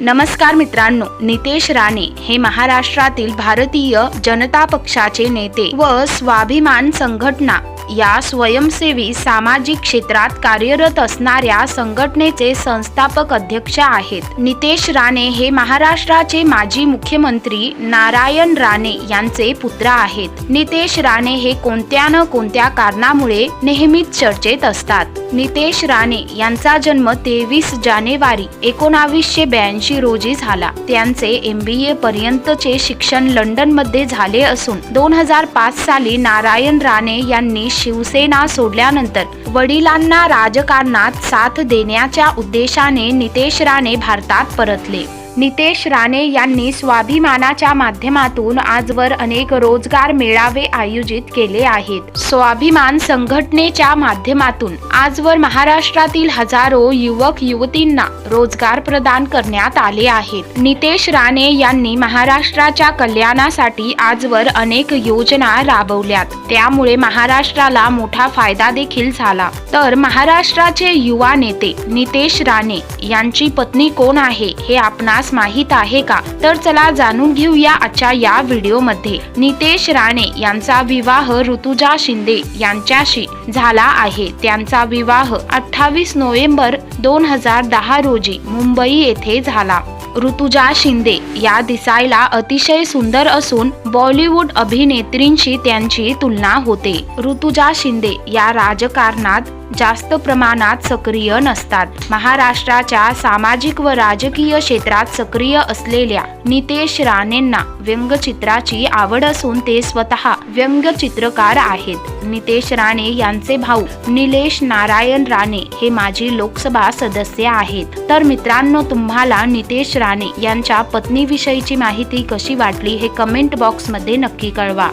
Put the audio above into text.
नमस्कार मित्रांनो नितेश राणे हे महाराष्ट्रातील भारतीय जनता पक्षाचे नेते व स्वाभिमान संघटना. या स्वयंसेवी सामाजिक क्षेत्रात कार्यरत असणाऱ्या संघटनेचे संस्थापक अध्यक्ष आहेत. नितेश राणे हे महाराष्ट्राचे माजी मुख्यमंत्री नारायण राणे यांचे पुत्र आहेत. नितेश राणे हे कोणत्या न कोणत्या कारणामुळे नेहमीच चर्चेत असतात. नितेश राणे यांचा जन्म तेवीस जानेवारी एकोणावीसशे ब्याऐंशी रोजी झाला. त्यांचे एम बी ए पर्यंतचे शिक्षण लंडनमध्ये झाले असून दोन हजार पाच साली नारायण राणे यांनी शिवसेना सोडल्यानंतर वडिलांना राजकारणात साथ देण्याच्या उद्देशाने नितेश राणे भारतात परतले. नितेश राणे यांनी स्वाभिमानाच्या माध्यमातून आजवर अनेक रोजगार मेळावे आयोजित केले आहेत. स्वाभिमान संघटनेच्या माध्यमातून आजवर महाराष्ट्रातील हजारो युवक युवतींना रोजगार प्रदान करण्यात आले आहेत. नितेश राणे यांनी महाराष्ट्राच्या कल्याणासाठी आजवर अनेक योजना राबवल्यात. त्यामुळे महाराष्ट्राला मोठा फायदा देखील झाला. तर महाराष्ट्राचे युवा नेते नितेश राणे यांची पत्नी कोण आहे हे आपणास आपणास माहीत आहे का? तर चला जाणून घेऊया आजच्या या व्हिडिओमध्ये. नितेश राणे यांचा विवाह ऋतुजा शिंदे यांच्याशी झाला आहे. त्यांचा विवाह अठ्ठावीस नोव्हेंबर दोन हजार दहा रोजी मुंबई येथे झाला. ऋतुजा शिंदे या दिसायला अतिशय सुंदर असून बॉलिवूड अभिनेत्रींशी त्यांची तुलना होते. ऋतुजा शिंदे या राजकारणात जास्त प्रमाणात सक्रिय नसतात. महाराष्ट्राच्या सामाजिक व राजकीय क्षेत्रात सक्रिय असलेल्या नितेश राणेंना व्यंगचित्राची आवड असून ते स्वतः व्यंगचित्रकार आहेत. नितेश राणे यांचे भाऊ निलेश नारायण राणे हे माजी लोकसभा सदस्य आहेत. तर मित्रांनो तुम्हाला नितेश राणे यांच्या पत्नीविषयीची माहिती कशी वाटली हे कमेंट बॉक्समध्ये नक्की कळवा.